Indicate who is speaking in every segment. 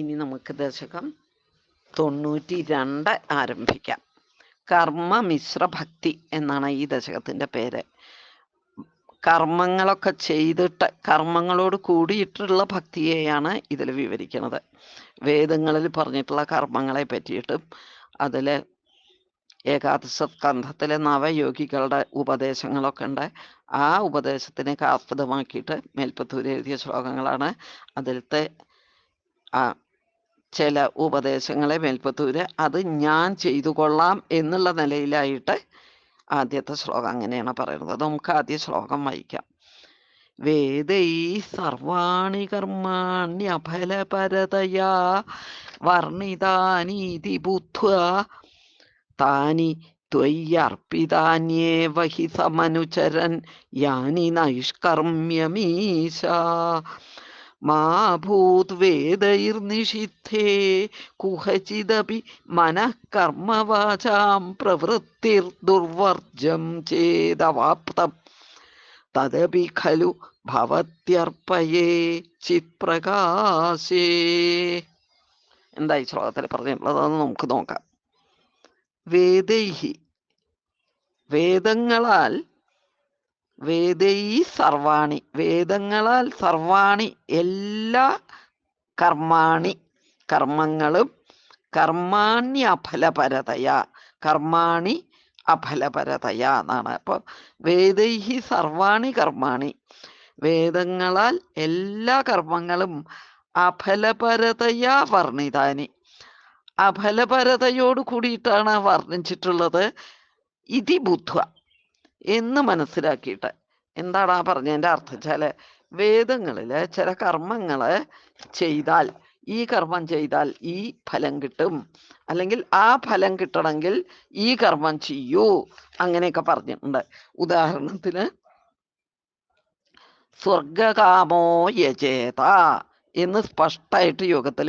Speaker 1: ഇനി നമുക്ക് ദശകം തൊണ്ണൂറ്റി രണ്ട് ആരംഭിക്കാം. കർമ്മ മിശ്ര ഭക്തി എന്നാണ് ഈ ദശകത്തിന്റെ പേര്. കർമ്മങ്ങളൊക്കെ ചെയ്തിട്ട് കർമ്മങ്ങളോട് കൂടിയിട്ടുള്ള ഭക്തിയെയാണ് ഇതിൽ വിവരിക്കുന്നത്. വേദങ്ങളിൽ പറഞ്ഞിട്ടുള്ള കർമ്മങ്ങളെ പറ്റിയിട്ടും അതിൽ ഏകാദശ സ്കന്ധത്തിലെ നവയോഗികളുടെ ഉപദേശങ്ങളൊക്കെ ഉണ്ട്. ആ ഉപദേശത്തിനെ ആസ്പദമാക്കിയിട്ട് മേൽപ്പത്തൂർ എഴുതിയ ശ്ലോകങ്ങളാണ് അതിലത്തെ ആ ചില ഉപദേശങ്ങളെ മേൽപ്പത്തൂര്. അത് ഞാൻ ചെയ്തു കൊള്ളാം എന്നുള്ള നിലയിലായിട്ട് ആദ്യത്തെ ശ്ലോകം അങ്ങനെയാണ് പറയുന്നത്. നമുക്ക് ആദ്യ ശ്ലോകം വായിക്കാം. വേദൈ സർവാണി കർമാണ്യഫലപരതയാ വർണിതാനീതി ബുദ്ധ താനി ത്വയ്യർപ്പിതാന്യേവ ഹി സമനുചരൻ യാനി നൈഷ്കർമ്യമീശ മാ ഭൂദ്വേദൈർനിഷിദ്ധേ കുഹചിദപി മനഃകർമ്മവാചാം പ്രവൃത്തിർ പ്രവൃത്തിർദുർവർജം ചേതവാപ്തം. തദപി ഖലു ഭവത്യർപ്പയേ ചിത്പ്രകാശേ. എന്താ ഈ ശ്ലോകത്തിൽ പറഞ്ഞിട്ടുള്ളതെന്ന് നമുക്ക് നോക്കാം. വേദൈഹി വേദങ്ങളാൽ വേദൈ സർവാണി. വേദങ്ങളാൽ സർവാണി. എല്ലാ കർമാണി കർമ്മങ്ങളും കർമാണി അഫലപരതയ. കർമാണി അഫലപരതയ എന്നാണ്. അപ്പോൾ വേദൈഹി സർവാണി കർമാണി. വേദങ്ങളാൽ എല്ലാ കർമ്മങ്ങളും അഫലപരതയാ വർണിതാനി. അഫലപരതയോട് കൂടിയിട്ടാണ് വർണിച്ചിട്ടുള്ളത്. ഇതി ബുദ്ധ്വ എന്ന് മനസ്സിലാക്കിയിട്ട് എന്താണ് ആ പറഞ്ഞതിന്റെ അർത്ഥം വെച്ചാൽ വേദങ്ങളിൽ ചില കർമ്മങ്ങൾ ചെയ്താൽ ഈ കർമ്മം ചെയ്താൽ ഈ ഫലം കിട്ടും. അല്ലെങ്കിൽ ആ ഫലം കിട്ടണമെങ്കിൽ ഈ കർമ്മം ചെയ്യൂ. അങ്ങനെയൊക്കെ പറഞ്ഞിട്ടുണ്ട്. ഉദാഹരണത്തിന് സ്വർഗകാമോ യജേത. എന്ന് സ്പഷ്ടമായിട്ട് യോഗത്തിൽ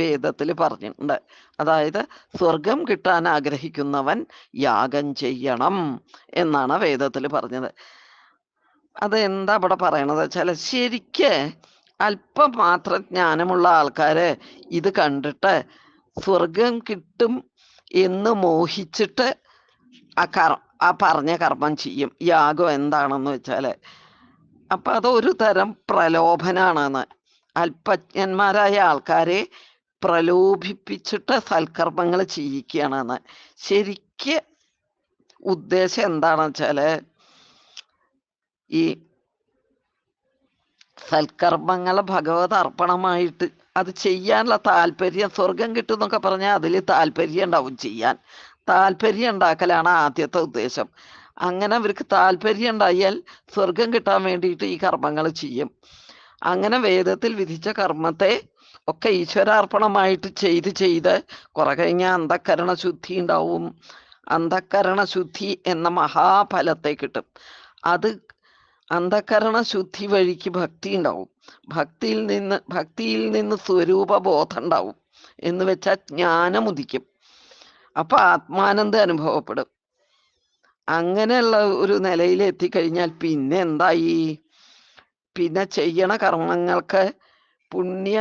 Speaker 1: വേദത്തിൽ പറഞ്ഞിട്ടുണ്ട്. അതായത് സ്വർഗം കിട്ടാൻ ആഗ്രഹിക്കുന്നവൻ യാഗം ചെയ്യണം എന്നാണ് വേദത്തിൽ പറഞ്ഞത്. അത് എന്താ ഇവിടെ പറയണത് വെച്ചാൽ ശരിക്ക് അല്പം മാത്രം ജ്ഞാനമുള്ള ആൾക്കാര് ഇത് കണ്ടിട്ട് സ്വർഗം കിട്ടും എന്ന് മോഹിച്ചിട്ട് ആ കർ ആ പറഞ്ഞ കർമ്മം ചെയ്യും. യാഗം എന്താണെന്ന് വെച്ചാൽ അപ്പൊ അതൊരു തരം പ്രലോഭനാണെന്ന്. അല്പജ്ഞന്മാരായ ആൾക്കാരെ പ്രലോഭിപ്പിച്ചിട്ട് സൽക്കർമ്മങ്ങൾ ചെയ്യിക്കുകയാണെന്ന് ശരിക്ക് ഉദ്ദേശം എന്താണെന്ന് വെച്ചാൽ ഈ സൽക്കർമ്മങ്ങൾ ഭഗവത് അർപ്പണമായിട്ട് അത് ചെയ്യാനുള്ള താല്പര്യം സ്വർഗം കിട്ടും എന്നൊക്കെ പറഞ്ഞാൽ അതിൽ താല്പര്യം ഉണ്ടാവും ചെയ്യാൻ. താല്പര്യം ഉണ്ടാക്കലാണ് ആദ്യത്തെ ഉദ്ദേശം. അങ്ങനെ അവർക്ക് താല്പര്യം ഉണ്ടായാൽ സ്വർഗം കിട്ടാൻ വേണ്ടിയിട്ട് ഈ കർമ്മങ്ങൾ ചെയ്യും. അങ്ങനെ വേദത്തിൽ വിധിച്ച കർമ്മത്തെ ഒക്കെ ഈശ്വരാർപ്പണമായിട്ട് ചെയ്ത് ചെയ്ത് കുറെ കഴിഞ്ഞാൽ അന്ധക്കരണ ശുദ്ധി ഉണ്ടാവും. അന്ധക്കരണ ശുദ്ധി എന്ന മഹാഫലത്തെ കിട്ടും. അത് അന്ധക്കരണ ശുദ്ധി വഴിക്ക് ഭക്തി ഉണ്ടാവും. ഭക്തിയിൽ നിന്ന് ഭക്തിയിൽ നിന്ന് സ്വരൂപ ബോധം ഉണ്ടാവും എന്ന് വെച്ചാൽ ജ്ഞാനം ഉദിക്കും. അപ്പൊ ആത്മാനന്ദം അനുഭവപ്പെടും. അങ്ങനെയുള്ള ഒരു നിലയിൽ എത്തിക്കഴിഞ്ഞാൽ പിന്നെ എന്തായി? പിന്നെ ചെയ്യണ കർമ്മങ്ങൾക്ക് പുണ്യ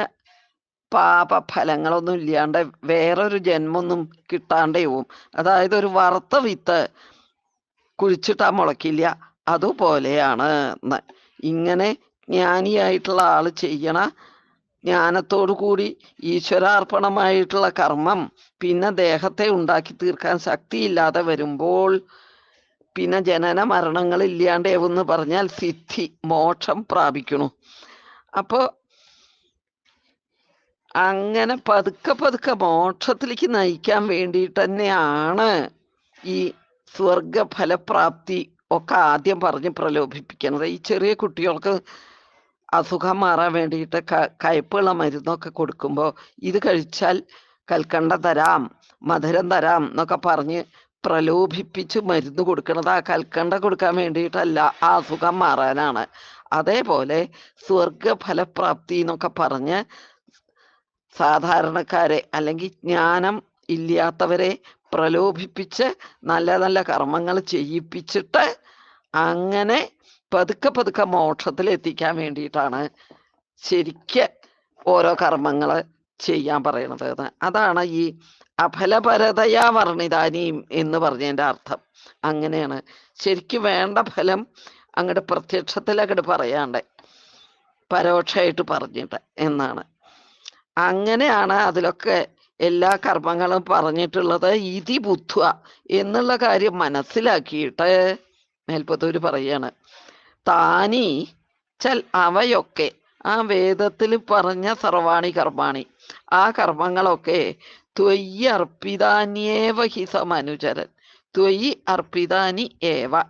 Speaker 1: പാപ ഫലങ്ങളൊന്നും ഇല്ലാണ്ട് വേറൊരു ജന്മൊന്നും കിട്ടാണ്ടേ പോവും അതായത് ഒരു വറുത്ത വിത്ത് കുഴിച്ചിട്ടാ മുളക്കില്ല അതുപോലെയാണ് ഇങ്ങനെ ജ്ഞാനിയായിട്ടുള്ള ആൾ ചെയ്യണ ജ്ഞാനത്തോടു കൂടി ഈശ്വരാർപ്പണമായിട്ടുള്ള കർമ്മം പിന്നെ ദേഹത്തെ ഉണ്ടാക്കി തീർക്കാൻ ശക്തിയില്ലാതെ വരുമ്പോൾ പിന്നെ ജനന മരണങ്ങൾ ഇല്ലാണ്ടേവെന്ന് പറഞ്ഞാൽ സിദ്ധി മോക്ഷം പ്രാപിക്കണു അപ്പോ അങ്ങനെ പതുക്കെ പതുക്കെ മോക്ഷത്തിലേക്ക് നയിക്കാൻ വേണ്ടിയിട്ട് തന്നെയാണ് ഈ സ്വർഗ ഫലപ്രാപ്തി ഒക്കെ ആദ്യം പറഞ്ഞ് പ്രലോഭിപ്പിക്കുന്നത്. ഈ ചെറിയ കുട്ടികൾക്ക് അസുഖം മാറാൻ വേണ്ടിയിട്ട് കയ്പുള്ള മരുന്നൊക്കെ കൊടുക്കുമ്പോൾ ഇത് കഴിച്ചാൽ കൽക്കണ്ട തരാം മധുരം തരാം എന്നൊക്കെ പറഞ്ഞ് പ്രലോഭിപ്പിച്ച് മരുന്ന് കൊടുക്കുന്നത് ആ കൽക്കണ്ട കൊടുക്കാൻ വേണ്ടിയിട്ടല്ല ആ അസുഖം മാറാനാണ്. അതേപോലെ സ്വർഗ ഫലപ്രാപ്തി എന്നൊക്കെ പറഞ്ഞ് സാധാരണക്കാരെ അല്ലെങ്കിൽ ജ്ഞാനം ഇല്ലാത്തവരെ പ്രലോഭിപ്പിച്ച് നല്ല നല്ല കർമ്മങ്ങൾ ചെയ്യിപ്പിച്ചിട്ട് അങ്ങനെ പതുക്കെ പതുക്കെ മോക്ഷത്തിൽ എത്തിക്കാൻ വേണ്ടിയിട്ടാണ് ശരിക്ക് ഓരോ കർമ്മങ്ങൾ ചെയ്യാൻ പറയണത്. അതാണ് ഈ അഫലപരതയാ വർണിതാനീം എന്ന് പറഞ്ഞതിന്റെ അർത്ഥം. അങ്ങനെയാണ്. ശരിക്കും വേണ്ട ഫലം അങ്ങോട്ട് പ്രത്യക്ഷത്തിൽ അങ്ങോട്ട് പറയാണ്ട് പരോക്ഷമായിട്ട് പറഞ്ഞിട്ട് എന്നാണ്. അങ്ങനെയാണ് അതിലൊക്കെ എല്ലാ കർമ്മങ്ങളും പറഞ്ഞിട്ടുള്ളത് ഇതി ബുദ്ധ എന്നുള്ള കാര്യം മനസ്സിലാക്കിയിട്ട് മേൽപ്പത്തൂര് പറയാണ്. താനി ചൽ അവയൊക്കെ ആ വേദത്തിൽ പറഞ്ഞ സർവാണി കർമാണി. ആ കർമ്മങ്ങളൊക്കെ ത്വയ്യ അർപ്പിതാന്യേവ ഹി സമനുചരൻ. ത്വയി അർപ്പിതാനി ഏവ.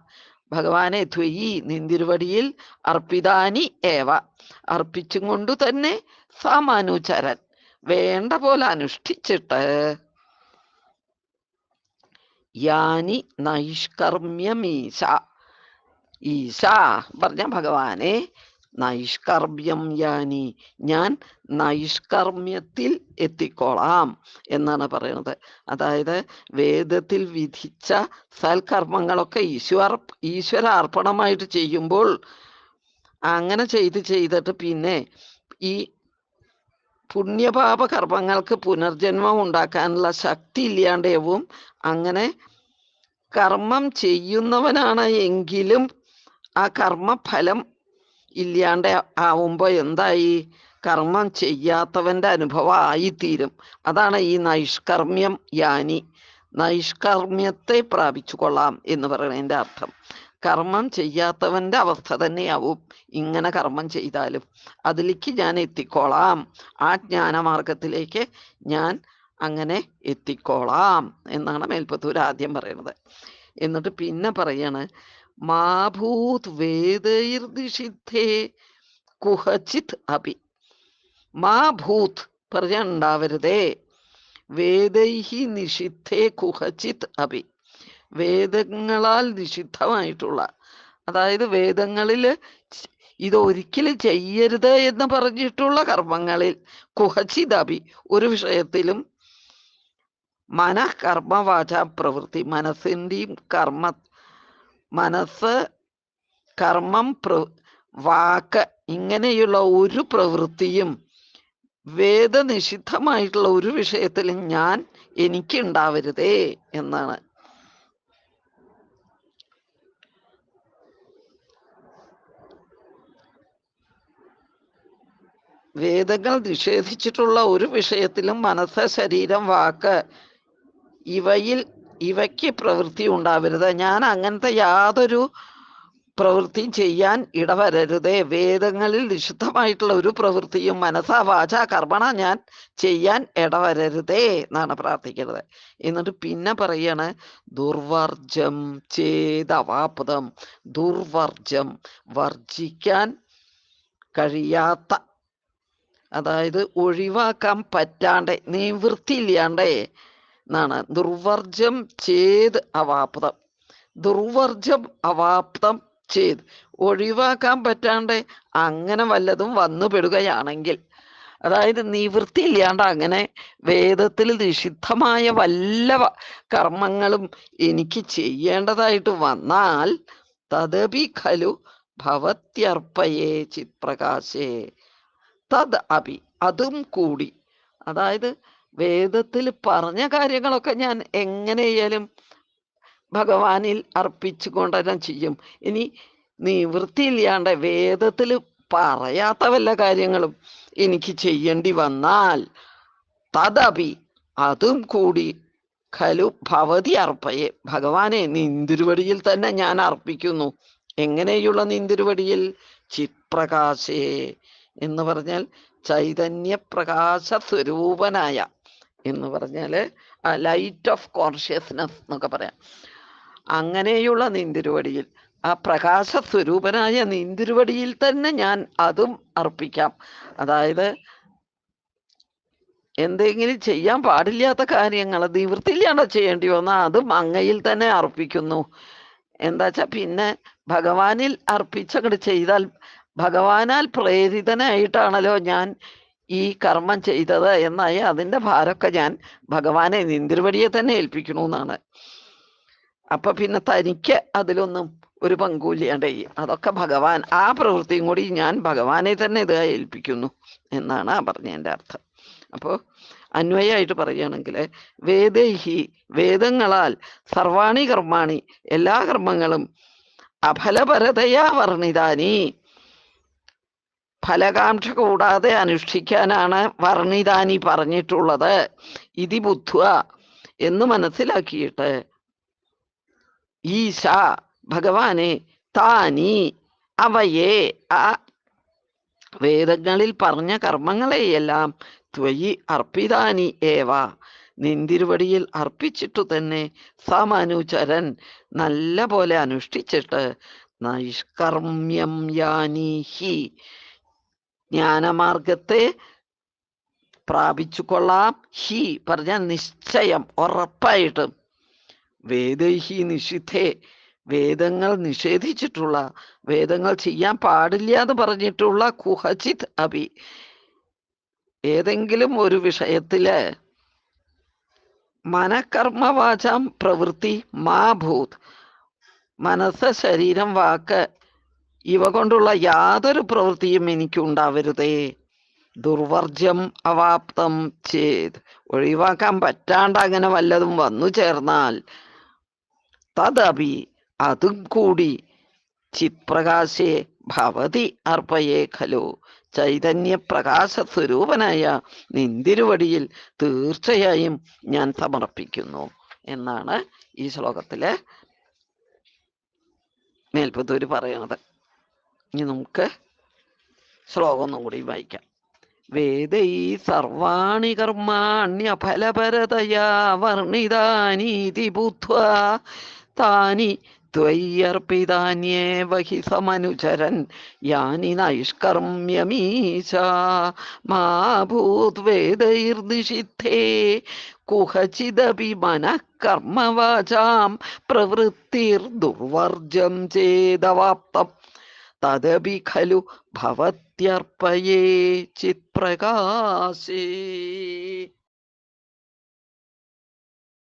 Speaker 1: ഭഗവാനെ ത്വയി നിന്തിരുവടിയിൽ അർപ്പിതാനി ഏവ. അർപ്പിച്ചും കൊണ്ടു തന്നെ സമനുചരൻ. വേണ്ട പോലെ അനുഷ്ഠിച്ചിട്ട് യാനി നൈഷ്കർമ്യമീശ ഈശ പറഞ്ഞ ഭഗവാനെ നൈഷ്കർമ്മ്യം യാനി. ഞാൻ നൈഷ്കർമ്മ്യത്തിൽ എത്തിക്കോളാം എന്നാണ് പറയുന്നത്. അതായത് വേദത്തിൽ വിധിച്ച സൽക്കർമ്മങ്ങളൊക്കെ ഈശ്വർ ഈശ്വര അർപ്പണമായിട്ട് ചെയ്യുമ്പോൾ അങ്ങനെ ചെയ്ത് ചെയ്തിട്ട് പിന്നെ ഈ പുണ്യപാപ കർമ്മങ്ങൾക്ക് പുനർജന്മം ഉണ്ടാക്കാനുള്ള ശക്തി ഇല്ലാണ്ടേവും അങ്ങനെ കർമ്മം ചെയ്യുന്നവനാണ് എങ്കിലും ആ കർമ്മഫലം ഇല്ലാണ്ട് ആവുമ്പോൾ എന്തായി? കർമ്മം ചെയ്യാത്തവന്റെ അനുഭവം ആയിത്തീരും അതാണ് ഈ നൈഷ്കർമ്മ്യം യാനി. നൈഷ്കർമ്മ്യത്തെ പ്രാപിച്ചു കൊള്ളാം എന്ന് പറയുന്നതിന്റെ അർത്ഥം. കർമ്മം ചെയ്യാത്തവന്റെ അവസ്ഥ തന്നെയാവും ഇങ്ങനെ കർമ്മം ചെയ്താലും. അതിലേക്ക് ഞാൻ എത്തിക്കോളാം. ആ ജ്ഞാനമാർഗത്തിലേക്ക് ഞാൻ അങ്ങനെ എത്തിക്കോളാം എന്നാണ് മേൽപ്പത്തൂർ ആദ്യം പറയുന്നത്. എന്നിട്ട് പിന്നെ പറയാണ് മാഭൂത് വേദൈർദിഷിദ്ധേ കുഹചിത് അപി മാ ഭൂത് പറഞ്ഞാൽ ഉണ്ടാവരുതേ വേദൈഹി നിഷിദ്ധേ കുഹചിത് അപി വേദങ്ങളാൽ നിഷിദ്ധമായിട്ടുള്ള അതായത് വേദങ്ങളിൽ ഇതൊരിക്കലും ചെയ്യരുത് എന്ന് പറഞ്ഞിട്ടുള്ള കർമ്മങ്ങളിൽ കുഹചിതപി ഒരു വിഷയത്തിലും മനഃ കർമ്മവാച പ്രവൃത്തി മനസ്സിന്റെയും കർമ്മ മനസ്സ് കർമ്മം വാക്ക് ഇങ്ങനെയുള്ള ഒരു പ്രവൃത്തിയും വേദനിഷിദ്ധമായിട്ടുള്ള ഒരു വിഷയത്തിലും ഞാൻ എനിക്ക് ഉണ്ടാവരുതേ എന്നാണ്. വേദങ്ങൾ നിഷേധിച്ചിട്ടുള്ള ഒരു വിഷയത്തിലും മനസ്സ് ശരീരം വാക്ക് ഇവയിൽ ഇവയ്ക്ക് പ്രവൃത്തി ഉണ്ടാവരുത്. ഞാൻ അങ്ങനത്തെ യാതൊരു പ്രവൃത്തിയും ചെയ്യാൻ ഇടവരരുതേ. വേദങ്ങളിൽ നിഷിദ്ധമായിട്ടുള്ള ഒരു പ്രവൃത്തിയും മനസ്സാ വാച കർമ്മണ ഞാൻ ചെയ്യാൻ ഇടവരരുതേ എന്നാണ് പ്രാർത്ഥിക്കുന്നത്. എന്നിട്ട് പിന്നെ പറയാണ് ദുർവർജം ചേതവാപുതം ദുർവർജം വർജിക്കാൻ കഴിയാത്ത അതായത് ഒഴിവാക്കാൻ പറ്റാണ്ട് നിവൃത്തിയില്ലാണ്ടേ എന്നാണ് ദുർവർജം ചേത് അവാപ്തം. ദുർവർജം അവാപ്തം ചെയ്ത്. ഒഴിവാക്കാൻ പറ്റാണ്ട് അങ്ങനെ വല്ലതും വന്നുപെടുകയാണെങ്കിൽ അതായത് നിവൃത്തി ഇല്ലാണ്ട് അങ്ങനെ വേദത്തിൽ നിഷിദ്ധമായ വല്ല കർമ്മങ്ങളും എനിക്ക് ചെയ്യേണ്ടതായിട്ട് വന്നാൽ തദപി ഖലു ഭവത്യർപ്പയേ ചിത്പ്രകാശേ. തദ് അപി. അതും കൂടി. അതായത് വേദത്തിൽ പറഞ്ഞ കാര്യങ്ങളൊക്കെ ഞാൻ എങ്ങനെയാലും ഭഗവാനിൽ അർപ്പിച്ചുകൊണ്ട് ചെയ്യും. ഇനി നിവൃത്തിയില്ലാണ്ട് വേദത്തിൽ പറയാത്ത വല്ല കാര്യങ്ങളും എനിക്ക് ചെയ്യേണ്ടി വന്നാൽ തദപി അതും കൂടി ഖലു ഭവതി അർപ്പയെ. ഭഗവാനെ നിന്തിരുവടിയിൽ തന്നെ ഞാൻ അർപ്പിക്കുന്നു. എങ്ങനെയുള്ള നിന്തിരുവടിയിൽ? ചിത്പ്രകാശേ എന്ന് പറഞ്ഞാൽ ചൈതന്യ പ്രകാശ സ്വരൂപനായ എന്ന് പറഞ്ഞാൽ ലൈറ്റ് ഓഫ് കോൺഷ്യസ്നെസ് എന്നൊക്കെ പറയാം. അങ്ങനെയുള്ള നീന്തിരുവടിയിൽ ആ പ്രകാശ സ്വരൂപനായ നീന്തിരുവടിയിൽ തന്നെ ഞാൻ അതും അർപ്പിക്കാം. അതായത് എന്തെങ്കിലും ചെയ്യാൻ പാടില്ലാത്ത കാര്യങ്ങൾ നിവൃത്തിയിലാണോ ചെയ്യേണ്ടി വന്നാൽ അതും അങ്ങയിൽ തന്നെ അർപ്പിക്കുന്നു. എന്താ വെച്ചാ പിന്നെ ഭഗവാനിൽ അർപ്പിച്ചങ്ങോട്ട് ചെയ്താൽ ഭഗവാനാൽ പ്രേരിതനായിട്ടാണല്ലോ ഞാൻ ഈ കർമ്മം ചെയ്തത് എന്നായി അതിന്റെ ഭാരമൊക്കെ ഞാൻ ഭഗവാനെ നിന്തിരുവടിയെ തന്നെ ഏൽപ്പിക്കണു എന്നാണ്. അപ്പൊ പിന്നെ തനിക്ക് അതിലൊന്നും ഒരു പങ്കൂലിയാണ്ട് അതൊക്കെ ഭഗവാൻ ആ പ്രവൃത്തിയും കൂടി ഞാൻ ഭഗവാനെ തന്നെ ഇത് ഏൽപ്പിക്കുന്നു എന്നാണ് ആ പറഞ്ഞതിന്റെ അർത്ഥം. അപ്പോൾ അന്വയമായിട്ട് പറയുകയാണെങ്കിൽ വേദൈഹി വേദങ്ങളാൽ സർവാണി കർമാണി എല്ലാ കർമ്മങ്ങളും അഫലപരതയാ വർണിതാനി. ഫലകാംക്ഷ കൂടാതെ അനുഷ്ഠിക്കാനാണ് വർണിതാനി പറഞ്ഞിട്ടുള്ളത്. ഇതി ബുദ്ധുവ എന്ന് മനസ്സിലാക്കിയിട്ട് ഈശ ഭഗവാനെ താനി അവയെ ആ വേദങ്ങളിൽ പറഞ്ഞ കർമ്മങ്ങളെയെല്ലാം ത്വയി അർപ്പിതാനി ഏവ. നിന്തിരുവടിയിൽ അർപ്പിച്ചിട്ടു തന്നെ സമനുചരൻ നല്ല പോലെ അനുഷ്ഠിച്ചിട്ട് നൈഷ്കർമ്മ്യം യാനീഹി ജ്ഞാനമാർഗത്തെ പ്രാപിച്ചു കൊള്ളാം ഹി പറഞ്ഞ നിശ്ചയം ഉറപ്പായിട്ടും. വേദഹി നിഷിദ്ധേ വേദങ്ങൾ നിഷേധിച്ചിട്ടുള്ള വേദങ്ങൾ ചെയ്യാൻ പാടില്ല എന്ന് പറഞ്ഞിട്ടുള്ള കുഹചിത് അഭി. ഏതെങ്കിലും ഒരു വിഷയത്തിൽ മനക്കർമ്മവാചം പ്രവൃത്തി മാ ഭൂത് മനസ്സ് ശരീരം വാക്ക് ഇവ കൊണ്ടുള്ള യാതൊരു പ്രവൃത്തിയും എനിക്ക് ഉണ്ടാവരുതേ ദുർവർജ്യം അവാപ്തം ചേത് ഒഴിവാക്കാൻ പറ്റാണ്ട് അങ്ങനെ വല്ലതും വന്നു ചേർന്നാൽ തദപി അതും കൂടി ചിത്പ്രകാശേ ഭവതി അർപ്പയേ ഖലു. ചൈതന്യപ്രകാശ സ്വരൂപനായ നിന്തിരുവടിയിൽ തീർച്ചയായും ഞാൻ സമർപ്പിക്കുന്നു എന്നാണ് ഈ ശ്ലോകത്തിലെ മേൽപ്പത്തൂര് പറയണത്. ഇനി നമുക്ക് ശ്ലോകം ഒന്നും കൂടി വായിക്കാം. വേദൈ സർവാണി കർമാണ്യ ഫലപരതയാ വർണിതാനീതി ബുദ്ധ്വാ താനി ത്വയ്യർപ്പിതാന്യേവ ഹി സമനുചരൻ യാനി നൈഷ്കർമ്മ്യമീശ മാ ഭൂദ്വേദൈർനിഷിദ്ധേ കുഹചിദപി മനഃകർമ്മവാചാം പ്രവൃത്തിർ പ്രവൃത്തിർദുർവർജം ചേദവാപ്തം തദപി ഖലു ഭവത്യർപ്പയേ ചിത്പ്രകാശേ.